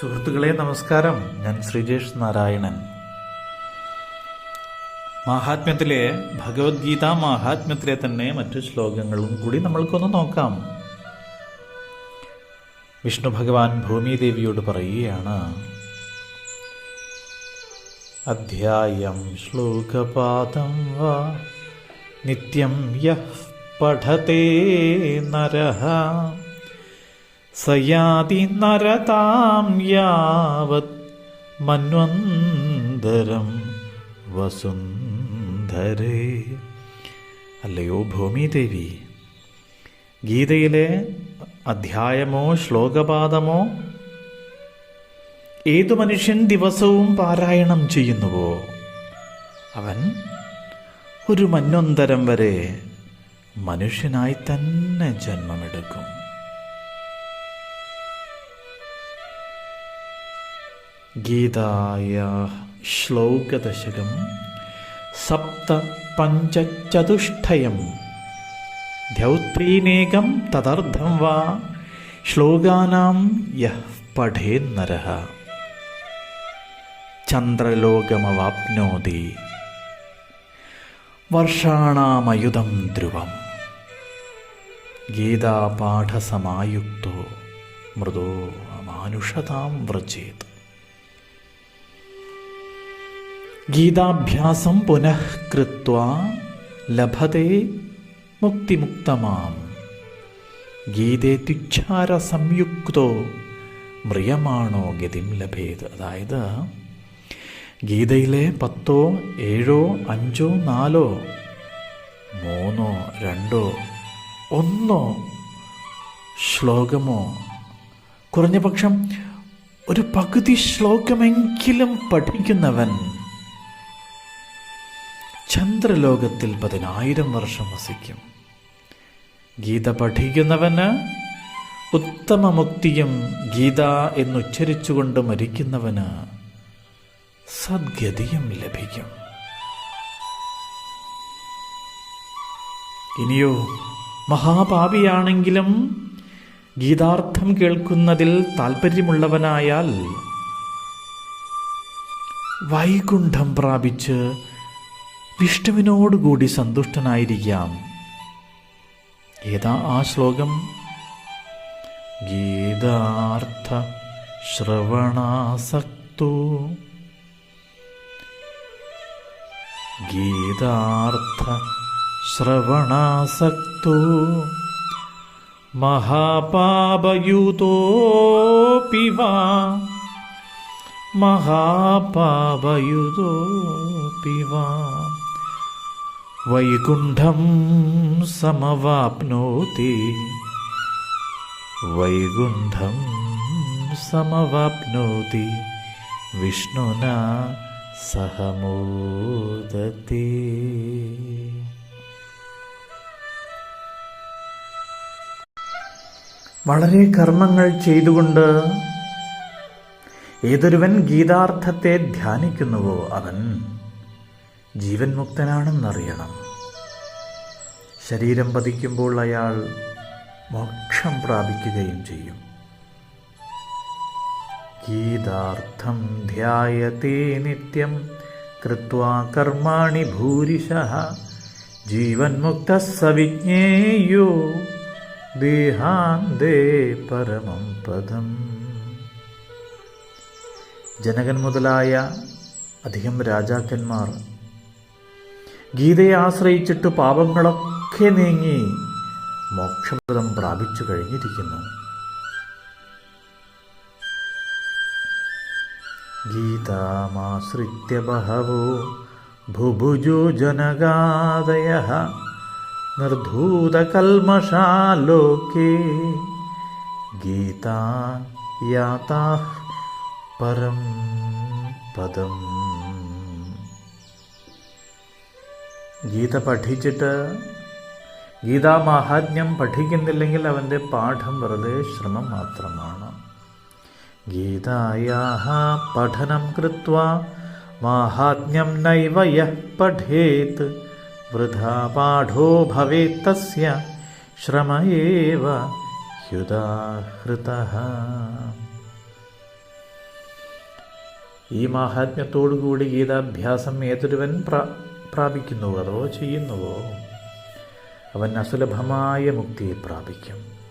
സുഹൃത്തുക്കളെ നമസ്കാരം. ഞാൻ ശ്രീജേഷ് നാരായണൻ. മഹാത്മ്യത്തിലെ ഭഗവത്ഗീത മാഹാത്മ്യത്തിലെ തന്നെ മറ്റു ശ്ലോകങ്ങളും കൂടി നമ്മൾക്കൊന്ന് നോക്കാം. വിഷ്ണു ഭഗവാൻ ഭൂമിദേവിയോട് പറയുകയാണ് അധ്യായം ശ്ലോകപാദം വാ. നിത്യം യഃ പഠതേ നരഃ. സയാതി നരതാം യാവത് മന്വന്തരം വസുന്ധരേ. അല്ലയോ ഭൂമിദേവി ഗീതയിലെ അധ്യായമോ ശ്ലോകപാദമോ ഏതു മനുഷ്യൻ ദിവസവും പാരായണം ചെയ്യുന്നുവോ? അവൻ ഒരു മന്വന്തരം വരെ മനുഷ്യനായി തന്നെ ജന്മമെടുക്കും. ശ്ലോകദശകം സപ്ത പഞ്ചചതുഷ്ടയം ധൗത്രീനേകം തദർത്ഥം വാ. ശ്ലോകാനാം യഃ പഠേന്നരഃ ചന്ദ്രലോകമവാപ്നോതി. വർഷാണാമയുധം ധ്രുവം. ഗീതാപാഠസമായുക്തോ. മൃദോ മാനുഷതാം വ്രജേത്. ഗീതാഭ്യാസം പുനഃകൃത്വ ലഭത്തെ മുക്തിമുക്തമാം. ഗീതേത്യുച്ഛാര സംയുക്തോ മ്രിയമാണോ ഗതിം ലഭേത്. അതായത് ഗീതയിലെ പത്തോ ഏഴോ അഞ്ചോ നാലോ മൂന്നോ രണ്ടോ ഒന്നോ ശ്ലോകമോ. കുറഞ്ഞ പക്ഷം ഒരു പകുതി ശ്ലോകമെങ്കിലും പഠിക്കുന്നവൻ ചന്ദ്രലോകത്തിൽ പതിനായിരം വർഷം വസിക്കും. ഗീത പഠിക്കുന്നവന് ഉത്തമമുക്തിയും ഗീത എന്നുച്ചരിച്ചുകൊണ്ട് മരിക്കുന്നവന് സദ്ഗതിയും ലഭിക്കും. ഇനിയോ മഹാപാപിയാണെങ്കിലും ഗീതാർത്ഥം കേൾക്കുന്നതിൽ താല്പര്യമുള്ളവനായാൽ വൈകുണ്ഠം പ്രാപിച്ച് വിഷ്ണുവിനോടുകൂടി സന്തുഷ്ടനായിരിക്കാം. ഏതാ ആ ശ്ലോകം? ഗീതാർത്ഥ ശ്രവണാസക്തോ. ഗീതാർത്ഥ ശ്രവണാസക്തോ. മഹാപാപയുതോപി വാ. മഹാപാപയുതോപി വാ. വൈകുണ്ഠം സമവാപ്നോതി. വൈകുണ്ഠം സമവാപ്നോതി. വിഷ്ണുന സഹമോദത്തെ വളരെ കർമ്മങ്ങൾ ചെയ്തുകൊണ്ട് ഏതൊരുവൻ ഗീതാർത്ഥത്തെ ധ്യാനിക്കുന്നുവോ അവൻ? ജീവൻ മുക്തനാണെന്നറിയണം ശരീരം പതിക്കുമ്പോൾ അയാൾ മോക്ഷം പ്രാപിക്കുകയും ചെയ്യും. ഗീതാർത്ഥം ധ്യായത്തെ നിത്യം കൃത്വാ കർമാണി ഭൂരിശ. ജീവൻ മുക്ത സവിജ്ഞേയോ ദേഹാന്തേ പരമം പദം. ജനകൻ മുതലായ അധികം രാജാക്കന്മാർ ഗീതയെ ആശ്രയിച്ചിട്ട് പാപങ്ങളൊക്കെ നീങ്ങി മോക്ഷപദം പ്രാപിച്ചു കഴിഞ്ഞിരിക്കുന്നു. ഗീതാമാശ്രിത്യ ബഹവോ ഭുഭുജോ ജനഗാദയ നിർധൂതകൽമഷാലോകേ. ഗീതാ യാതാ പരം പദം. ഗീത പഠിച്ചിട്ട് ഗീതാമാഹാത്മ്യം പഠിക്കുന്നില്ലെങ്കിൽ അവന്റെ പാഠം വെറുതെ ശ്രമം മാത്രമാണ്. ഗീതായാഹ പഠനം കൃത്വ മാഹാത്മ്യം നൈവ യഃ പഠേത് വൃഥാ പാഠോ ഭവേത് തസ്യ ശ്രമ ഏവ ഹ്യുദാഹൃതഃ ഈ മാഹാത്മ്യത്തോടുകൂടി ഗീതാഭ്യാസം ഏതൊരുവൻ പ്രാ പ്രാപിക്കുന്നുവോ അതോ ചെയ്യുന്നുവോ? അവൻ അസുലഭമായ മുക്തിയെ പ്രാപിക്കും.